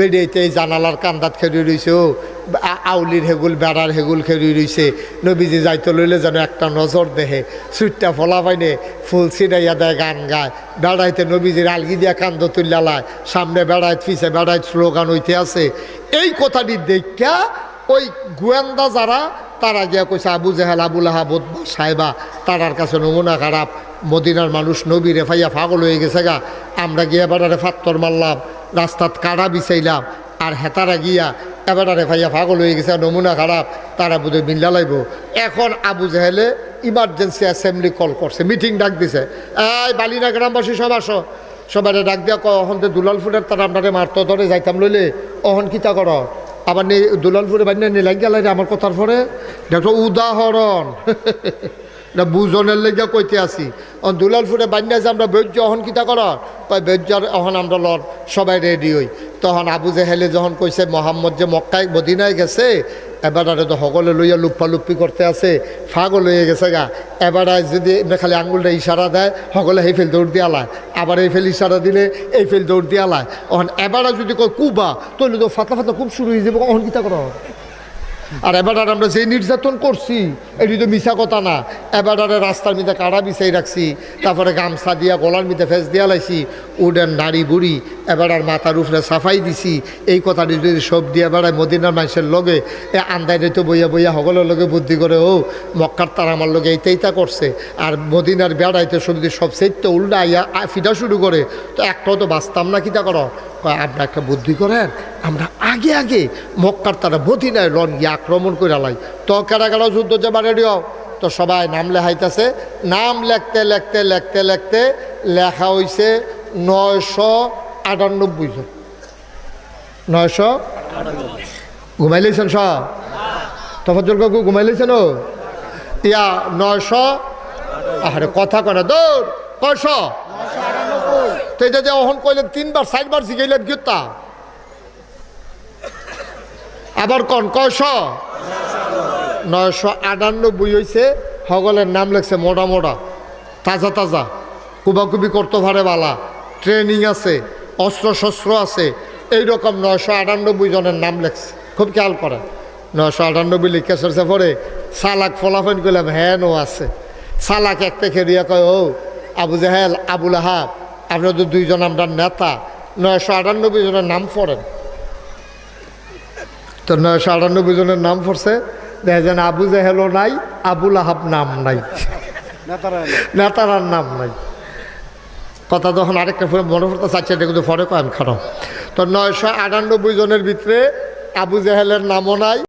এই জানালার কান্দাত খেরি রইছে, ও আউলির হেগুল, বেড়ার হেগুল খেরি রইছে। নবীজি যাইতে লইলে যেন একটা নজর দেহে, সুইটটা ফলা পাইনে, ফুল ছিটাইয়া দেয় গান গায়। বেড়াইতে নবীজির আলগি দিয়া কান্দ তুল্লালায় সামনে বেড়ায় ফিসে বেড়ায় স্লোগান হইতে আছে। এই কথাটি দেখা ওই গোয়েন্দা যারা, তারা গিয়া কইছে, আবু জেহাল আবুল আহাবুদ সাহেবা, তারার কাছে নমুনা খারাপ। মদিনার মানুষ নবী রেফাইয়া পাগল হয়ে গেছে গা। আমরা গিয়া বেড়ারে ফাত্তর মারলাম। রাস্তাত কাড়া বিচাইলাম, আর হেতারা গিয়া এবারে ভাইয়া পাগল হয়ে গেছে, নমুনা খারাপ, তারা বুঝে মিল্লা লাগবো এখন আবু জাহেলে ইমার্জেন্সি অ্যাসেম্বলি কল করছে মিটিং ডাক দিছে। এই বালিনা গ্রামবাসী সব আসো। সবাই ডাক দিয়া কখন দুলাল ফুলের তারা আপনারে মারত, ধরে যাইতাম লইলে, অহন কিতা কর? আবার দুলালপুরে বান্যা নিলাই গেলাই আমার কথার পরে দেখো উদাহরণ। না বুজনের লেগে কইতে আসি। দুলালপুরে বান্যা যে আমরা বৈর্য অহন কিতা কর তাই বৈর্যর অহন আমরা লর সবাই রেডি হই। তখন আবু জেহেলে যখন কইছে, মোহাম্মদ যে মক্কায়, মদিনায় গেছে এবারে তো সকলে লইয়া লুপ্পা করতে আছে, ফাগল হয়ে গেছে গা। এবারে যদি খালি আঙুলটা ইশারা দেয় সকলে এই ফেল দৌড় দিয়ে আলায় আবার এই ফেল ইশারা দিলে এই ফেল দৌড় দিয়ে আলায় অহন এবারে যদি কয়, কুবা তাহলে তো ফাটা ফাটা খুব শুরু হয়ে যাবে, অহন কিতা কর? আর এবার আমরা যে নির্যাতন করছি এটি তো মিশা কথা না। এবার রাস্তার মধ্যে কাড়া বিছাই রাখছি তারপরে গামছা দিয়া গলার মধ্যে ফেস দিয়া লাইছি উডেন নারী বুড়ি এবার আর মাথার উপরে সাফাই দিছি। এই কথাটি যদি সব দিয়ে বেড়ায় মদিনার মানুষের লগে এ আন্দায় তো বইয়া বইয়া সকলের লগে বুদ্ধি করে ও মক্কার তার আমার লগে এইটা এইটা করছে। আর মদিনার বেড়াইতে সব যদি সব সেইটা উল্টা আইয়া ফিটা শুরু করে তো একটাও তো বাঁচতাম না কিতা করো? কয়, আপনার একটা বুদ্ধি করেন আমরা আগে আগে মক্কার তারা মদিনায় লন গিয়ে আক্রমণ করে লাই। তো কেরা কেরা যুদ্ধ যাবার রেডিও? তো সবাই নাম লেখাইতেছে। নাম লেখতে লেখতে লেখতে লেখতে লেখা হইছে নয়শো আটানব্বই জন। নয়শো? ঘুমাইলেছেন সব তফাজল কাকু ঘুমাইলেছেন ও? ইয়া, নয়শো? আরে কথা করে দৌড়। কয়শো তো এটা যে অহন কইলেন তিনবার, চারবার শিখাইলেন কিতা আবার কন? কয়শ? নয়শো আটানব্বই হয়েছে সকলের নাম লেখছে মোটা মোটা। তাজা তাজা। কুবাকুবি করতে পারে বালা। ট্রেনিং আছে অস্ত্র শস্ত্র আছে। এইরকম নয়শো আটানব্বই জনের নাম লেখছে। খুব খেয়াল করে নয়শো আটানব্বই লিখে সরছে পরে সালাক ফলাফল করলাম হ্যাঁ নো আছে। সালাক এক থেকে রিয়া কয়, ও, আবু জাহেল, আবুল আহাব আপনার তো দুইজন আমরা নেতা। নয়শো আটানব্বই জনের নাম পড়েন। তো নয়শো আটানব্বই জনের নাম পড়ছে। দেখা যায় আবু জাহেলও নাই আবুল আহাব নাম নাই। নেতারার নাম নাই। কথা যখন আরেকটা ফোন মনে পড়তে চাচ্ছে এটা কিন্তু ফরে কয়েন খারাপ। তো নয়শো আটানব্বই জনের ভিতরে আবু জাহেলের নামও নাই।